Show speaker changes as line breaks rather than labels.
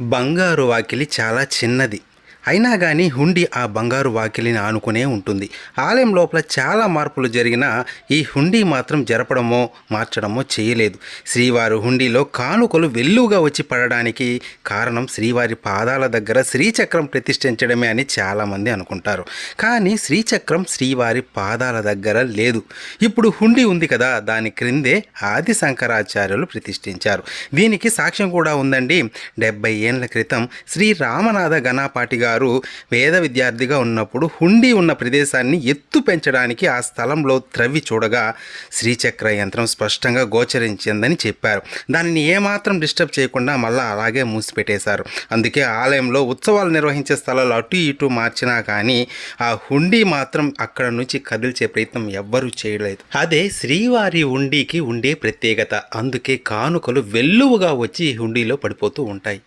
బంగారు వాకిలి చాలా చిన్నది. అయినా కానీ హుండీ ఆ బంగారు వాకిలిని ఆనుకునే ఉంటుంది. ఆలయం లోపల చాలా మార్పులు జరిగినా ఈ హుండీ మాత్రం జరపడమో మార్చడమో చేయలేదు. శ్రీవారి హుండీలో కానుకలు వెల్లుగా వచ్చి పడడానికి కారణం శ్రీవారి పాదాల దగ్గర శ్రీచక్రం ప్రతిష్ఠించడమే అని చాలామంది అనుకుంటారు. కానీ శ్రీచక్రం శ్రీవారి పాదాల దగ్గర లేదు. ఇప్పుడు హుండీ ఉంది కదా దాని క్రిందే ఆది శంకరాచార్యులు ప్రతిష్ఠించారు. దీనికి సాక్ష్యం కూడా ఉందండి. డెబ్బై ఏళ్ళ క్రితం శ్రీ రామనాథ గణాపాటి గారు వేద విద్యార్థిగా ఉన్నప్పుడు హుండీ ఉన్న ప్రదేశాన్ని ఎత్తు పెంచడానికి ఆ స్థలంలో త్రవ్వి చూడగా శ్రీచక్ర యంత్రం స్పష్టంగా గోచరించిందని చెప్పారు. దానిని ఏమాత్రం డిస్టర్బ్ చేయకుండా మళ్ళీ అలాగే మూసిపెట్టేశారు. అందుకే ఆలయంలో ఉత్సవాలు నిర్వహించే స్థలాలు అటు ఇటు మార్చినా కానీ ఆ హుండీ మాత్రం అక్కడ నుంచి కదిల్చే ప్రయత్నం ఎవ్వరూ చేయలేదు. అదే శ్రీవారి హుండీకి ఉండే ప్రత్యేకత. అందుకే కానుకలు వెల్లువగా వచ్చి హుండీలో పడిపోతూ ఉంటాయి.